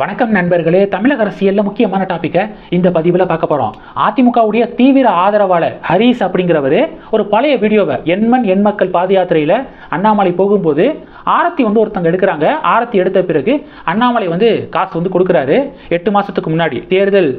வணக்கம் நண்பர்களே தமிழக அரசியலில் முக்கியமான டாப்பிக்கை இந்த பதிவில் பார்க்க போகிறோம் அதிமுகவுடைய தீவிர ஆதரவாளர் ஹரீஸ் அப்படிங்கிறவர் ஒரு பழைய வீடியோவை எண்மண் எண் மக்கள் பாத யாத்திரையில் அண்ணாமலை போகும்போது ஆரத்தி வந்து ஒருத்தங்க எடுக்கிறாங்க. ஆரத்தி எடுத்த பிறகு அண்ணாமலை வந்து காசு வந்து கொடுக்குறாரு. எட்டு மாதத்துக்கு முன்னாடி தேர்தல்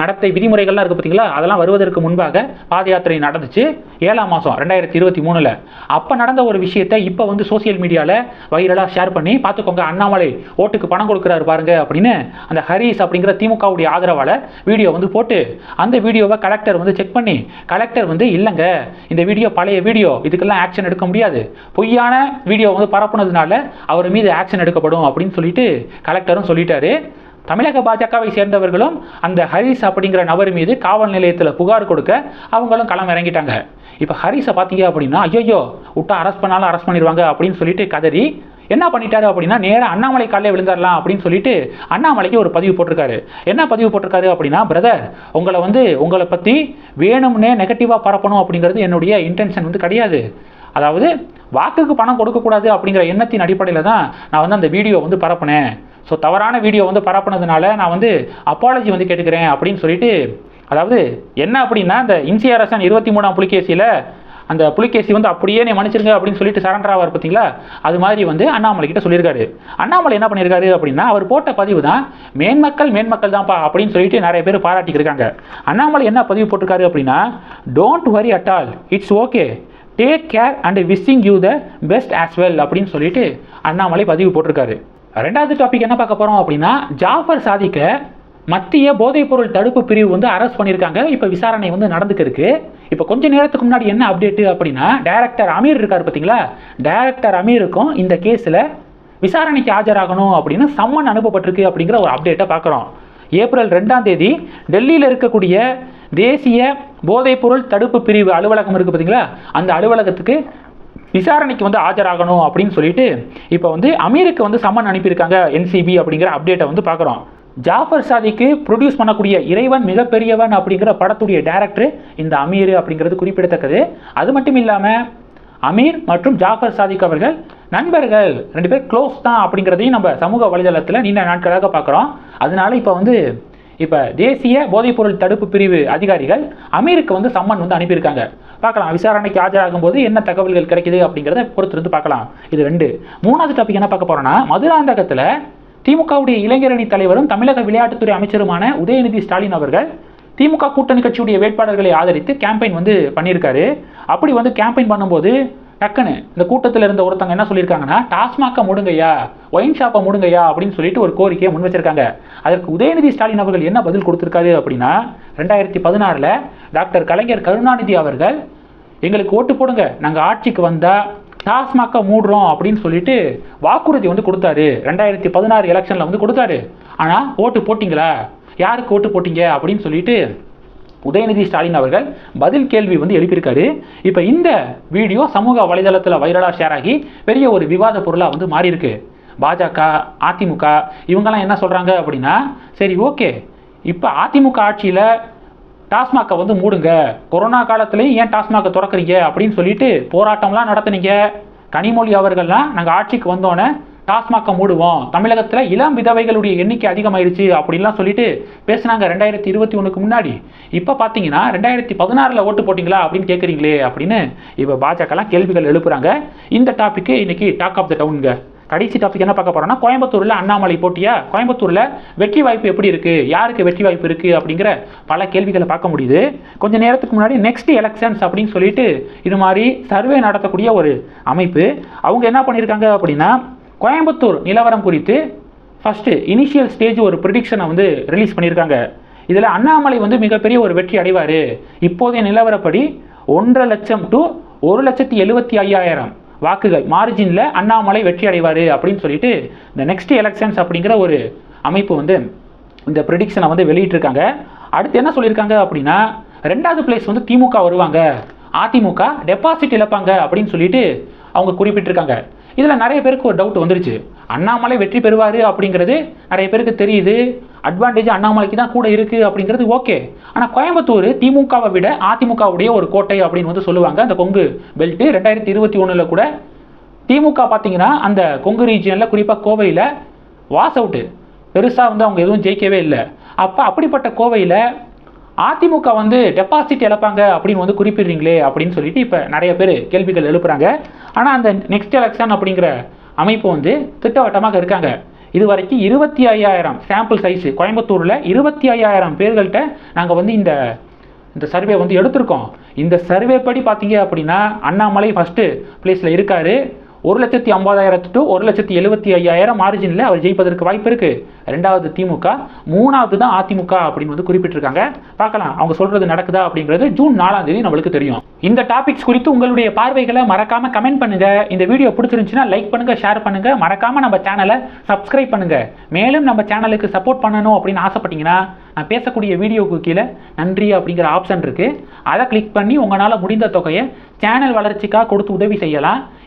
நடத்தை விதிமுறைகள்லாம் இருக்குது பார்த்தீங்களா அதெல்லாம் வருவதற்கு முன்பாக பாத யாத்திரை நடந்துச்சு. ஏழாம் மாதம் ரெண்டாயிரத்தி இருபத்தி மூணில். அப்போ நடந்த ஒரு விஷயத்தை இப்போ வந்து சோசியல் மீடியாவில் வைரலாக ஷேர் பண்ணி பார்த்துக்கோங்க அண்ணாமலை ஓட்டுக்கு பணம் கொடுக்குறாரு பாருங்க அப்படின்னு அந்த ஹரீஸ் அப்படிங்கிற திமுகவுடைய ஆதரவால் வீடியோ வந்து போட்டு அந்த வீடியோவை கலெக்டர் வந்து செக் பண்ணி கலெக்டர் வந்து இல்லைங்க இந்த வீடியோ பழைய வீடியோ இதுக்கெல்லாம் ஆக்ஷன் எடுக்க முடியாது. பொய்யான வீடியோ வந்து பரப்புனதுனால அவர் மீது ஆக்ஷன் எடுக்கப்படும் அப்படின்னு சொல்லிட்டு கலெக்டரும் சொல்லிட்டாரு. தமிழக பாஜகவை சேர்ந்தவர்களும் அந்த ஹரிஸ் அப்படிங்கிற நபர் மீது காவல் நிலையத்தில் புகார் கொடுக்க அவங்களும் களம் இறங்கிட்டாங்க. இப்போ ஹரிஸை பார்த்தீங்க அப்படின்னா ஐயோ விட்டா அரெஸ்ட் பண்ணாலும் அரெஸ்ட் பண்ணிடுவாங்க அப்படின்னு சொல்லிட்டு கதறி என்ன பண்ணிட்டாரு அப்படின்னா நேராக அண்ணாமலை காலையில் விழுந்துடலாம் அப்படின்னு சொல்லிட்டு அண்ணாமலைக்கு ஒரு பதிவு போட்டிருக்காரு. என்ன பதிவு போட்டிருக்காரு அப்படின்னா பிரதர் உங்களை வந்து உங்களை பற்றி வேணும்னே நெகட்டிவாக பரப்பணும் அப்படிங்கிறது என்னுடைய இன்டென்ஷன் வந்து கிடையாது. அதாவது வாக்குக்கு பணம் கொடுக்கக்கூடாது அப்படிங்கிற எண்ணத்தின் அடிப்படையில் தான் நான் வந்து அந்த வீடியோ வந்து பரப்புனேன். ஸோ தவறான வீடியோ வந்து பரப்புனதுனால நான் வந்து அப்பாலஜி வந்து கேட்டுக்கிறேன் அப்படின்னு சொல்லிட்டு அதாவது என்ன அப்படின்னா இந்த இன்சிஆர்எஸ்என் இருபத்தி மூணாம் புலிகேசியில் அந்த புலிகேசி வந்து அப்படியே நீ மன்னிச்சிருங்க அப்படின்னு சொல்லிட்டு சரண்டர் ஆவார் பார்த்தீங்களா? அது மாதிரி வந்து அண்ணாமலை கிட்ட சொல்லியிருக்காரு. அண்ணாமலை என்ன பண்ணியிருக்காரு அப்படின்னா அவர் போட்ட பதிவு தான் மேன்மக்கள் மேன்மக்கள் தான்ப்பா அப்படின்னு சொல்லிட்டு நிறைய பேர் பாராட்டிக்கிருக்காங்க அண்ணாமலை என்ன பதிவு போட்டிருக்காரு அப்படின்னா don't worry at all it's okay take care and wishing you the best as well அப்படின்னு சொல்லிட்டு அண்ணாமலை பதிவு போட்டிருக்காரு. ரெண்டாவது டாபிக் என்ன பார்க்க போகிறோம் அப்படின்னா ஜாஃபர் சாதிக்க மத்திய போதைப்பொருள் தடுப்பு பிரிவு வந்து அரெஸ்ட் பண்ணியிருக்காங்க. இப்போ விசாரணை வந்து நடந்துக்கு இருக்கு இப்போ கொஞ்ச நேரத்துக்கு முன்னாடி என்ன அப்டேட்டு அப்படின்னா டைரக்டர் அமீர் இருக்கார் பார்த்தீங்களா? டைரக்டர் அமீருக்கும் இந்த கேஸில் விசாரணைக்கு ஆஜராகணும் அப்படின்னு சம்மன் அனுப்பப்பட்டிருக்கு அப்படிங்கிற ஒரு அப்டேட்டை பார்க்குறோம். ஏப்ரல் ரெண்டாம் தேதி டெல்லியில் இருக்கக்கூடிய தேசிய போதைப்பொருள் தடுப்பு பிரிவு அலுவலகம் இருக்குது பார்த்தீங்களா? அந்த அலுவலகத்துக்கு விசாரணைக்கு வந்து ஆஜராகணும் அப்படின்னு சொல்லிட்டு இப்போ வந்து அமீருக்கு வந்து சம்மன் அனுப்பியிருக்காங்க என்சிபி அப்படிங்கிற அப்டேட்டை வந்து பார்க்குறோம். ஜாஃபர் சாதிக்கு ப்ரொடியூஸ் பண்ணக்கூடிய இறைவன் மிகப்பெரியவன் அப்படிங்கிற படத்துடைய டேரக்டர் இந்த அமீர் அப்படிங்கிறது குறிப்பிடத்தக்கது. அது மட்டும் இல்லாமல் அமீர் மற்றும் ஜாஃபர் சாதிக் அவர்கள் நண்பர்கள் ரெண்டு பேர் க்ளோஸ் தான் அப்படிங்கிறதையும் நம்ம சமூக வலைதளத்தில் நீண்ட நாட்களாக பார்க்குறோம். அதனால இப்போ வந்து இப்போ தேசிய போதைப்பொருள் தடுப்பு பிரிவு அதிகாரிகள் அமீருக்கு வந்து சம்மன் வந்து அனுப்பியிருக்காங்க. பார்க்கலாம். விசாரணைக்கு ஆஜராகும் போது என்ன தகவல்கள் கிடைக்குது அப்படிங்கிறத பொறுத்திருந்து பார்க்கலாம். இது ரெண்டு. மூணாவது டாபிக் என்ன பார்க்க போறோம்னா மதுராந்தகத்தில் திமுகவுடைய இளைஞரணி தலைவரும் தமிழக விளையாட்டுத்துறை அமைச்சருமான உதயநிதி ஸ்டாலின் அவர்கள் திமுக கூட்டணி கட்சியுடைய வேட்பாளர்களை ஆதரித்து கேம்பெயின் வந்து பண்ணியிருக்காரு. அப்படி வந்து கேம்பெயின் பண்ணும்போது டக்குன்னு இந்த கூட்டத்தில் இருந்த ஒருத்தங்க என்ன சொல்லியிருக்காங்கன்னா டாஸ்மாக்கை முடுங்கய்யா ஒயின் ஷாப்பை முடுங்கய்யா அப்படின்னு சொல்லிட்டு ஒரு கோரிக்கையை முன் வச்சிருக்காங்க. அதற்கு உதயநிதி ஸ்டாலின் அவர்கள் என்ன பதில் கொடுத்துருக்காரு அப்படின்னா ரெண்டாயிரத்தி பதினாறில் டாக்டர் கலைஞர் கருணாநிதி அவர்கள் எங்களுக்கு ஓட்டு போடுங்க நாங்கள் ஆட்சிக்கு வந்தால் டாஸ்மாக்கை மூடுறோம் அப்படின்னு சொல்லிட்டு வாக்குறுதி வந்து கொடுத்தாரு. ரெண்டாயிரத்தி பதினாறு எலெக்ஷனில் வந்து கொடுத்தாரு. ஆனால் ஓட்டு போட்டிங்களா? யாருக்கு ஓட்டு போட்டிங்க அப்படின்னு சொல்லிட்டு உதயநிதி ஸ்டாலின் அவர்கள் பதில் கேள்வி வந்து எழுப்பியிருக்காரு. இப்போ இந்த வீடியோ சமூக வலைதளத்தில் வைரலாக ஷேர் ஆகி பெரிய ஒரு விவாத பொருளாக வந்து மாறியிருக்கு. பாஜக அதிமுக இவங்கெல்லாம் என்ன சொல்கிறாங்க அப்படின்னா சரி ஓகே இப்போ அதிமுக ஆட்சியில் டாஸ்மாகை வந்து மூடுங்க. கொரோனா காலத்துலேயும் ஏன் டாஸ்மாகை திறக்கிறீங்க அப்படின்னு சொல்லிட்டு போராட்டம்லாம் நடத்துனீங்க. கனிமொழி அவர்கள்லாம் நாங்கள் ஆட்சிக்கு வந்தோன்னே டாஸ்மாக மூடுவோம். தமிழகத்தில் இளம் விதவைகளுடைய எண்ணிக்கை அதிகமாயிருச்சு அப்படின்லாம் சொல்லிட்டு பேசுனாங்க ரெண்டாயிரத்தி இருபத்தி ஒன்றுக்கு முன்னாடி. இப்போ பார்த்தீங்கன்னா ரெண்டாயிரத்தி பதினாறில் ஓட்டு போட்டிங்களா அப்படின்னு கேட்குறீங்களே அப்படின்னு இப்போ பாஜகலாம் கேள்விகள் எழுப்புறாங்க. இந்த டாப்பிக்கு இன்னைக்கு டாக் ஆஃப் த டவுனுங்க கடைசி டாபிக் என்ன பார்க்க போறோம்னா கோயம்புத்தூர்ல அண்ணாமலை போட்டியா? கோயம்புத்தூர்ல வெற்றி வாய்ப்பு எப்படி இருக்கு? யாருக்கு வெற்றி வாய்ப்பு இருக்கு அப்படிங்கிற பல கேள்விகளை பார்க்க முடியுது. கொஞ்ச நேரத்துக்கு முன்னாடி நெக்ஸ்ட் எலெக்ஷன்ஸ் அப்படின்னு சொல்லிட்டு இது மாதிரி சர்வே நடத்தக்கூடிய ஒரு அமைப்பு. அவங்க என்ன பண்ணியிருக்காங்க அப்படின்னா கோயம்புத்தூர் நிலவரம் குறித்து ஃபஸ்ட்டு இனிஷியல் ஸ்டேஜ் ஒரு ப்ரிடிக்ஷனை வந்து ரிலீஸ் பண்ணியிருக்காங்க. இதில் அண்ணாமலை வந்து மிகப்பெரிய ஒரு வெற்றி அடைவார். இப்போதைய நிலவரப்படி ஒன்றரை லட்சம் டு ஒரு லட்சத்தி எழுபத்தி ஐயாயிரம் வாக்குகள் மார்ஜினில் அண்ணாமலை வெற்றி அடைவார் அப்படின்னு சொல்லிட்டு இந்த நெக்ஸ்ட் எலெக்ஷன்ஸ் அப்படிங்கிற ஒரு அமைப்பு வந்து இந்த ப்ரிடிக்ஷனை வந்து வெளியிட்டிருக்காங்க. அடுத்து என்ன சொல்லியிருக்காங்க அப்படின்னா ரெண்டாவது பிளேஸ் வந்து திமுக வருவாங்க. அதிமுக டெபாசிட் இழப்பாங்க அப்படின்னு சொல்லிட்டு அவங்க குறிப்பிட்டிருக்காங்க. இதில் நிறைய பேருக்கு ஒரு டவுட் வந்துருச்சு. அண்ணாமலை வெற்றி பெறுவார் அப்படிங்கிறது நிறைய பேருக்கு தெரியுது. அட்வான்டேஜ் அண்ணாமலைக்கு தான் கூட இருக்குது அப்படிங்கிறது ஓகே ஆனால் கோயம்புத்தூர் திமுகவை விட அதிமுகவுடைய ஒரு கோட்டை அப்படின்னு வந்து சொல்லுவாங்க. அந்த கொங்கு பெல்ட்டு ரெண்டாயிரத்தி இருபத்தி ஒன்றில் கூட திமுக பார்த்தீங்கன்னா அந்த கொங்கு ரீஜியனில் குறிப்பாக கோவையில் வாஸ் அவுட்டு பெருசாக வந்து அவங்க எதுவும் ஜெயிக்கவே இல்லை. அப்போ அப்படிப்பட்ட கோவையில் அதிமுக வந்து டெபாசிட் இழப்பாங்க அப்படின்னு வந்து குறிப்பிடுறீங்களே அப்படின்னு சொல்லிட்டு இப்போ நிறைய பேர் கேள்விகள் எழுப்புறாங்க. ஆனால் அந்த நெக்ஸ்ட் எலெக்ஷன் அப்படிங்கிற அமைப்பு வந்து திட்டவட்டமாக இருக்காங்க. இது வரைக்கும் இருபத்தி ஐயாயிரம் சாம்பிள் சைஸு கோயம்புத்தூரில் இருபத்தி ஐயாயிரம் பேர்கள்ட்ட நாங்கள் வந்து இந்த இந்த சர்வே வந்து எடுத்திருக்கோம். இந்த சர்வே படி பார்த்தீங்க அப்படின்னா அண்ணாமலை ஃபஸ்ட்டு பிளேஸில் இருக்காரு. ஒரு லட்சத்தி ஐம்பதாயிரத்து டு ஒரு லட்சத்தி எழுபத்தி ஐயாயிரம் மார்ஜினில் அவர் ஜெயிப்பதற்கு வாய்ப்பு இருக்கு. ரெண்டாவது திமுக மூணாவது தான் அதிமுக அப்படின்னு வந்து குறிப்பிட்டிருக்காங்க. பார்க்கலாம் அவங்க சொல்றது நடக்குதா அப்படிங்கிறது ஜூன் நாலாம் தேதி நம்மளுக்கு தெரியும். இந்த டாபிக்ஸ் குறித்து உங்களுடைய பார்வைகளை மறக்காம கமெண்ட் பண்ணுங்க. இந்த வீடியோ பிடிச்சிருந்துச்சுன்னா லைக் பண்ணுங்க ஷேர் பண்ணுங்க. மறக்காம நம்ம சேனலை சப்ஸ்கிரைப் பண்ணுங்க. மேலும் நம்ம சேனலுக்கு சப்போர்ட் பண்ணணும் அப்படின்னு ஆசைப்பட்டீங்கன்னா நான் பேசக்கூடிய வீடியோவுக்கு கீழே நன்றி அப்படிங்கிற ஆப்ஷன் இருக்குது அதை கிளிக் பண்ணி உங்களால் முடிந்த தொகையை சேனல் வளர்ச்சிக்காக கொடுத்து உதவி செய்யலாம்.